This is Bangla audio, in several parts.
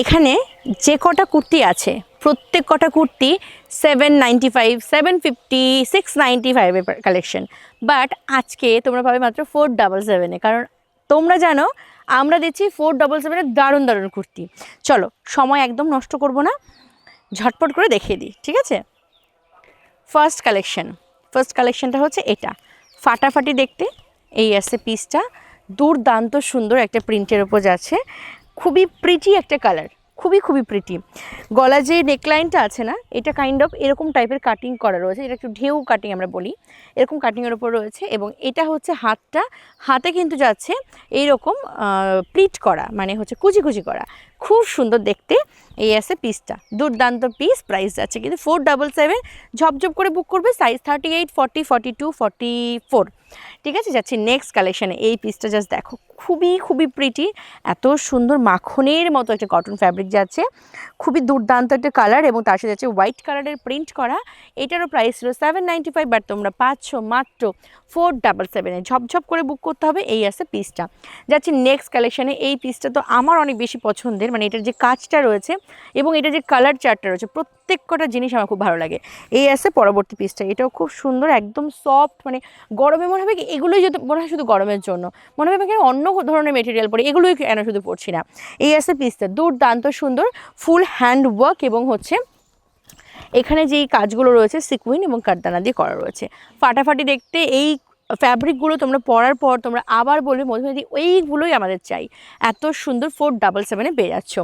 এখানে যে কটা কুর্তি আছে, প্রত্যেক কটা kurti seven ninety five seven fifty six ninety ফাইভের কালেকশন বাট আজকে তোমরা পাবে মাত্র ফোর ডাবল সেভেনে কারণ তোমরা জানো, আমরা দিচ্ছি ফোর ডাবল সেভেনের দারুণ দারুণ কুর্তি। চলো, সময় একদম নষ্ট করব না। ঝটপট করে দেখিয়ে দিই, ঠিক আছে? ফার্স্ট কালেকশন ফার্স্ট কালেকশনটা হচ্ছে এটা। ফাটাফাটি দেখতে, এই আছে পিসটা দুর্দান্ত সুন্দর একটা প্রিন্টের ওপর যাচ্ছে। খুবই প্রিটি একটা কালার খুবই খুবই প্রিটি গলা যে নেকলাইনটা আছে না, এটা কাইন্ড অফ এরকম টাইপের কাটিং করা রয়েছে, এটা একটু ঢেউ কাটিং আমরা বলি। এরকম কাটিংয়ের ওপর রয়েছে এবং এটা হচ্ছে হাতটা, হাতে কিন্তু যাচ্ছে এইরকম প্লিট করা মানে হচ্ছে কুচি কুচি করা। খুব সুন্দর দেখতে এই আছে পিসটা দুর্দান্ত পিস প্রাইস যাচ্ছে কিন্তু ফোর ডাবল সেভেন ঝপঝপ করে বুক করবে size thirty eight forty forty two forty four ঠিক আছে, যাচ্ছি নেক্সট কালেকশানে এই পিসটা জাস্ট দেখো, খুবই খুবই প্রিটি এত সুন্দর মাখনের মতো একটা কটন ফ্যাব্রিক যাচ্ছে। খুবই দুর্দান্ত একটা কালার এবং তার সাথে যাচ্ছে হোয়াইট কালারের প্রিন্ট করা। এটারও প্রাইস ছিল সেভেন নাইনটি ফাইভ বাট তোমরা পাচ্ছ মাত্র ফোর ডাবল সেভেনে ঝপঝপ করে বুক করতে হবে, এই আছে পিসটা যাচ্ছি নেক্সট কালেকশানে এই পিসটা তো আমার অনেক বেশি পছন্দের মানে এটার যে কাজটা রয়েছে এবং এটা যে কালার চার্টটা রয়েছে, প্রত্যেক কটা জিনিস আমার খুব ভালো লাগে। এই আছে পরবর্তী পিসটা এটাও খুব সুন্দর, একদম সফট মানে গরমে মনে হবে কি এগুলোই যদি, মনে হয় শুধু গরমের জন্য। মনে হবে কেন অন্য ধরনের মেটেরিয়াল পরে এগুলোই কেন শুধু পড়ছি না। এই আছে পিসটা দুর্দান্ত সুন্দর ফুল হ্যান্ড ওয়ার্ক এবং হচ্ছে এখানে যেই কাজগুলো রয়েছে সিকুইন এবং কারদানা দিয়ে করা রয়েছে। ফাটাফাটি দেখতে এই ফ্যাব্রিকগুলো তোমরা পরার পর তোমরা আবার বলবে মধুমেদি ওইগুলোই আমাদের চাই। এত সুন্দর ফোর ডাবল সেভেনে পেয়ে যাচ্ছ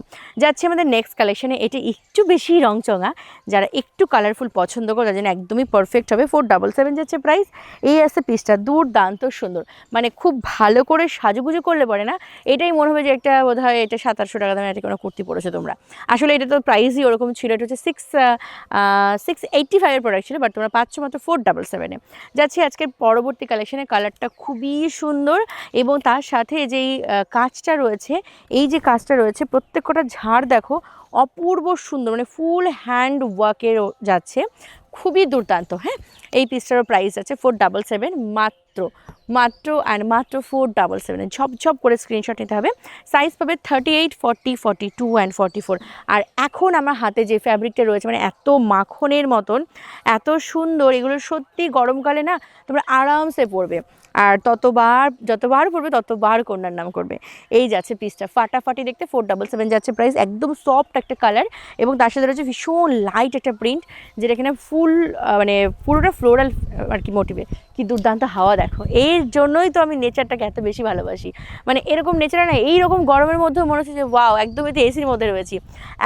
যাচ্ছে আমাদের নেক্সট কালেকশানে এটি একটু বেশি রংচঙা, যারা একটু কালারফুল পছন্দ করে তার জন্য একদমই পারফেক্ট হবে। ফোর ডাবল সেভেন যাচ্ছে প্রাইস এই আছে পিসটা দুর্দান্ত সুন্দর। মানে খুব ভালো করে সাজুগুজু করলে পরে না, এটাই মনে হবে যে একটা বোধ হয় এটা সাতাশশো টাকা দামের একটা কোনো কুর্তি পড়েছো তোমরা। আসলে এটা তো প্রাইসই ওরকম ছিল, এটা হচ্ছে সিক্স সিক্স এইট্টি ফাইভের প্রোডাক্ট ছিল বাট তোমরা পাচ্ছ মাত্র ফোর ডাবল সেভেনে যাচ্ছি আজকের পরবর্তী কালেকশনের কালারটা খুবই সুন্দর এবং তার সাথে যেই কাজটা রয়েছে, এই যে কাজটা রয়েছে প্রত্যেক কটা ঝাড় দেখো অপূর্ব সুন্দর মানে ফুল হ্যান্ড ওয়ার্কের যাচ্ছে। খুবই দুর্দান্ত হ্যাঁ? এই পিসটারও প্রাইস আছে ফোর ডাবল সেভেন মাত্র মাত্র মাত্র অ্যান্ড মাত্র ফোর ডাবল সেভেনে ঝপঝপ করে স্ক্রিনশট নিতে হবে। সাইজ পাবে thirty eight forty forty two and forty four আর এখন আমার হাতে যে ফ্যাব্রিকটা রয়েছে মানে এত মাখনের মতন, এত সুন্দর, এগুলো সত্যি গরমকালে না তোমরা আরামসে পড়বে আর ততবার, যতবার পড়বে ততবার কন্যার নাম করবে। এই যাচ্ছে পিসটা ফাটাফাটি দেখতে ফোর ডাবল সেভেন যাচ্ছে প্রাইস একদম সফট একটা কালার এবং তার সাথে রয়েছে ভীষণ লাইট একটা প্রিন্ট যেটা কিনা ফুল মানে পুরোটা ফ্লোরাল আর কি মোটিভে কি দুর্দান্ত হাওয়া দেখো। এর জন্যই তো আমি নেচারটাকে এত বেশি ভালোবাসি। মানে এরকম নেচার না, এইরকম গরমের মধ্যেও মনে হচ্ছে যে ওয়াও একদম এতে এসির মধ্যে রয়েছি।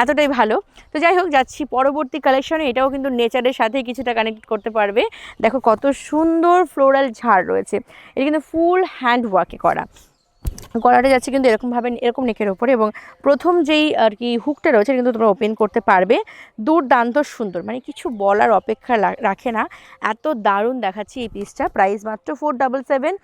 এতটাই ভালো। তো যাই হোক, যাচ্ছি পরবর্তী কালেকশনে এটাও কিন্তু নেচারের সাথে কিছুটা কানেক্ট করতে পারবে। দেখো কত সুন্দর ফ্লোরাল ঝাড় রয়েছে। এটা কিন্তু ফুল হ্যান্ড ওয়ার্কে করা। গলাটা যাচ্ছে কিন্তু এরকমভাবে এরকম নেকের ওপরে এবং প্রথম যেই আর কি হুকটা রয়েছে কিন্তু তোমরা ওপেন করতে পারবে। দুর্দান্ত সুন্দর মানে কিছু বলার অপেক্ষা রাখে না। এত দারুণ দেখাচ্ছি এই পিসটা প্রাইস মাত্র ফোর ডাবল সেভেন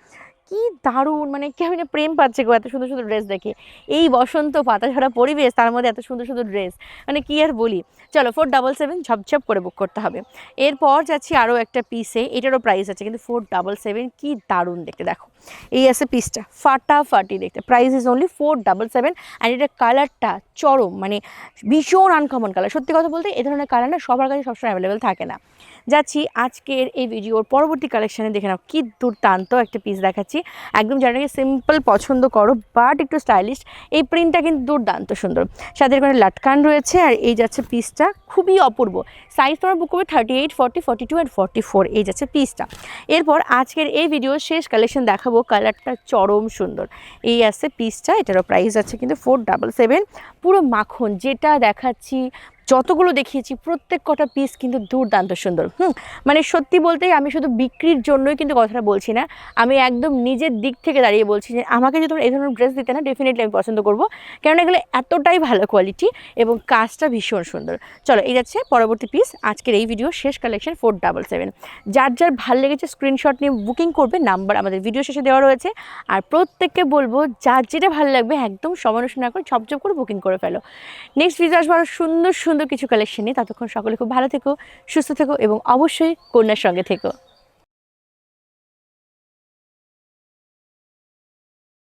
কি দারুণ মানে কি আমি প্রেম পাচ্ছে গো এত সুন্দর সুন্দর ড্রেস দেখে। এই বসন্ত পাতা ঝরা পরিবেশ, তার মধ্যে এত সুন্দর সুন্দর ড্রেস মানে কি আর বলি? চলো ফোর ডাবল সেভেন ঝপঝপ করে বুক করতে হবে। এরপর যাচ্ছি আরও একটা পিসে এটারও প্রাইস আছে, কিন্তু ফোর ডাবল সেভেন কি দারুণ দেখতে, দেখো। এই আছে পিসটা ফাটাফাটি দেখতে। Price is only four double seven and এটার কালারটা চরম মানে ভীষণ আনকমন কালার সত্যি কথা বলতে, এ ধরনের কালার না সবার কাছে সবসময় অ্যাভেলেবেল থাকে না। যাচ্ছি আজকের এই ভিডিওর পরবর্তী কালেকশানে দেখে নাও কি দুর্দান্ত একটা পিস দেখাচ্ছি। একদম যারা নাকি সিম্পল পছন্দ করো বাট একটু স্টাইলিশ এই প্রিন্টটা কিন্তু দুর্দান্ত সুন্দর। সাথে এখানে লাটকান রয়েছে, আর এই যাচ্ছে পিসটা খুবই অপূর্ব। সাইজ তোমার বুক করবে thirty eight forty forty two and forty four এই যাচ্ছে পিসটা এরপর আজকের এই ভিডিওর শেষ কালেকশন দেখাবো কালারটা চরম সুন্দর। এই আছে পিসটা এটারও প্রাইস আছে কিন্তু ফোর ডাবল সেভেন পুরো মাখন, যেটা দেখাচ্ছি যতগুলো দেখিয়েছি, প্রত্যেক কটা পিস কিন্তু দুর্দান্ত সুন্দর। হুম মানে সত্যি বলতে আমি শুধু বিক্রির জন্যই কিন্তু কথাটা বলছি না। আমি একদম নিজের দিক থেকে দাঁড়িয়ে বলছি যে, আমাকে যদি তোমরা এই ধরনের ড্রেস দিতে না ডেফিনেটলি আমি পছন্দ করব। কেননা এগুলো এতটাই ভালো কোয়ালিটি এবং কাজটা ভীষণ সুন্দর। চলো, এই যাচ্ছে পরবর্তী পিস আজকের এই ভিডিও শেষ কালেকশন ফোর ডাবল সেভেন যার যার ভালো লেগেছে স্ক্রিনশট নিয়ে বুকিং করবে নাম্বার আমাদের ভিডিও শেষে দেওয়া রয়েছে। আর প্রত্যেককে বলব, যার যেটা ভালো লাগবে, একদম সমালোচনা করে ঝপঝপ করে বুকিং করে ফেলো। নেক্সট ভিডিও আসব আরও সুন্দর সুন্দর কিছু কালেকশন নিয়ে ততক্ষণ সকলে খুব ভালো থেকো, সুস্থ থেকো এবং অবশ্যই কন্যার সঙ্গে থেকো।